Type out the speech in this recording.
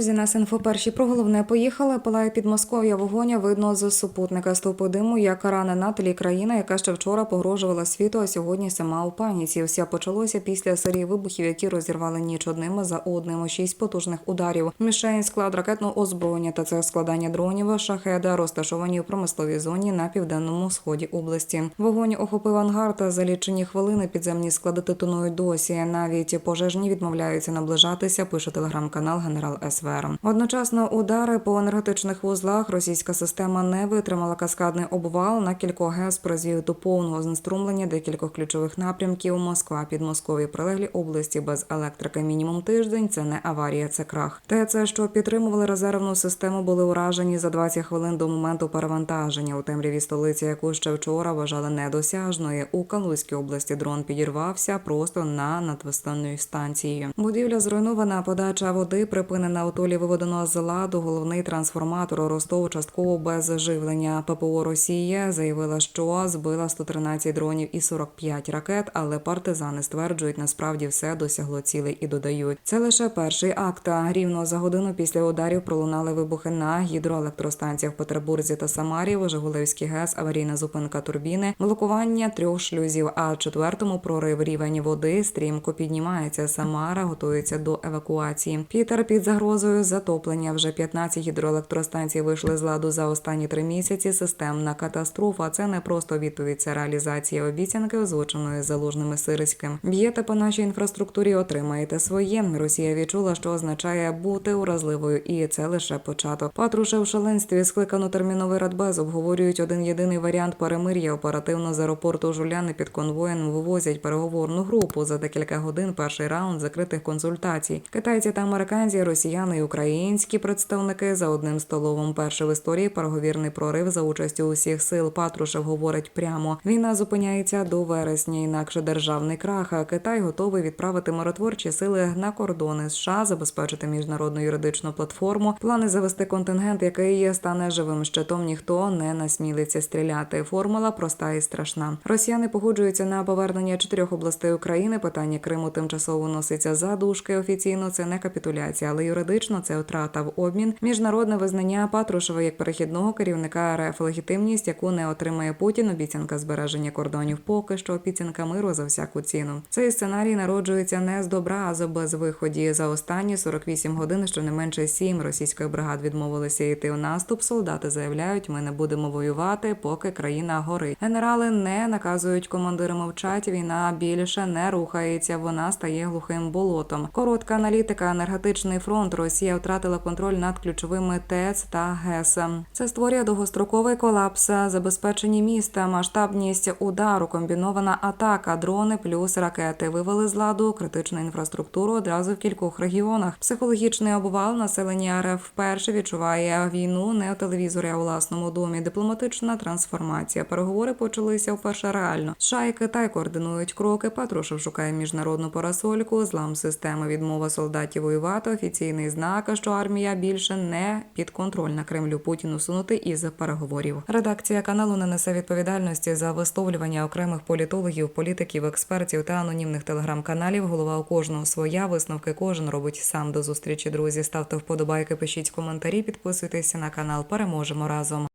Друзі, нас інфо перші про головне поїхали. Палає Підмосков'я вогоня видно з супутника стовпу диму, як рана на тлі країна, яка ще вчора погрожувала світу, а сьогодні сама у паніці. Все почалося після серії вибухів, які розірвали ніч одним за одним. Шість потужних ударів. Мішень склад ракетного озброєння та це складання дронів шахеда розташовані у промисловій зоні на південному сході області. Вогонь охопив ангар та за лічені хвилини підземні склади тонують досі. Навіть пожежні відмовляються наближатися. Пише телеграм-канал Генерал СВР. Одночасно удари по енергетичних вузлах російська система не витримала каскадний обвал. На кількох ГЕС призвів до повного знеструмлення декількох ключових напрямків. Москва, Підмосков'я, прилеглі області без електрики мінімум тиждень. Це не аварія, це крах. ТЕЦ, що підтримували резервну систему, були уражені за 20 хвилин до моменту перевантаження у темряві столиці, яку ще вчора вважали недосяжною. У Калузькій області дрон підірвався просто на надвистанною станцією. Будівля зруйнована, подача води припинена у толі виведено з ладу. Головний трансформатор Ростов частково без живлення. ППО Росія заявила, що збила 113 дронів і 45 ракет, але партизани стверджують, насправді все досягло цілей і додають. Це лише перший акт. Рівно за годину після ударів пролунали вибухи на гідроелектростанціях в Петербурзі та Самарі, Жигулевський ГЕС, аварійна зупинка турбіни, блокування трьох шлюзів. А четвертому прорив рівень води стрімко піднімається. Самара готується до евакуації. Пітер під загрозою затоплення. Вже 15 гідроелектростанцій вийшли з ладу за останні три місяці. Системна катастрофа. Це не просто відповідь, це реалізація обіцянки, озвученої залужними Сирським. Б'єте по нашій інфраструктурі, отримаєте своє. Росія відчула, що означає бути уразливою, і це лише початок. Патруше в шаленстві скликано терміновий радбез. Обговорюють один єдиний варіант перемир'я. Оперативно з аеропорту Жуляни під конвоєм вивозять переговорну групу. За декілька годин перший раунд закритих консультацій. Китайці та американці, росіяни і українські представники за одним столовим. Перший в історії переговірний прорив за участю усіх сил. Патрушев говорить прямо: війна зупиняється до вересня, інакше державний крах. Китай готовий відправити миротворчі сили на кордони США, забезпечити міжнародну юридичну платформу. Плани завести контингент, який стане живим щитом. Ніхто не насмілиться стріляти. Формула проста і страшна. Росіяни погоджуються на повернення чотирьох областей України. Питання Криму тимчасово носиться за дужки. Офіційно це не капітуляція, але юридично це втрата в обмін. Міжнародне визнання Патрушева як перехідного керівника РФ легітимність, яку не отримає Путін. Обіцянка збереження кордонів. Поки що обіцянка миру за всяку ціну. Цей сценарій народжується не з добра, а з безвиході. За останні 48 годин щонайменше сім російських бригад відмовилися йти у наступ. Солдати заявляють, ми не будемо воювати, поки країна горить. Генерали не наказують командири мовчать. Війна більше не рухається. Вона стає глухим болотом. Коротка аналітика. Енергетичний фронт. Росія втратила контроль над ключовими ТЕЦ та ГЕС. Це створює довгостроковий колапс, забезпечені міста, масштабність удару, комбінована атака, дрони плюс ракети вивели з ладу критичну інфраструктуру одразу в кількох регіонах. Психологічний обвал населення РФ вперше відчуває війну не у телевізорі, а у власному домі. Дипломатична трансформація. Переговори почалися вперше реально. США і Китай координують кроки. Патрушев шукає міжнародну парасольку, злам системи, відмова солдатів воювати. Офіційний знак, що армія більше не підконтрольна Кремлю Путіну сунути із переговорів. Редакція каналу не несе відповідальності за висловлювання окремих політологів, політиків, експертів та анонімних телеграм-каналів. Голова у кожного своя висновки кожен робить сам до зустрічі. Друзі, ставте вподобайки, пишіть коментарі, підписуйтесь на канал. Переможемо разом.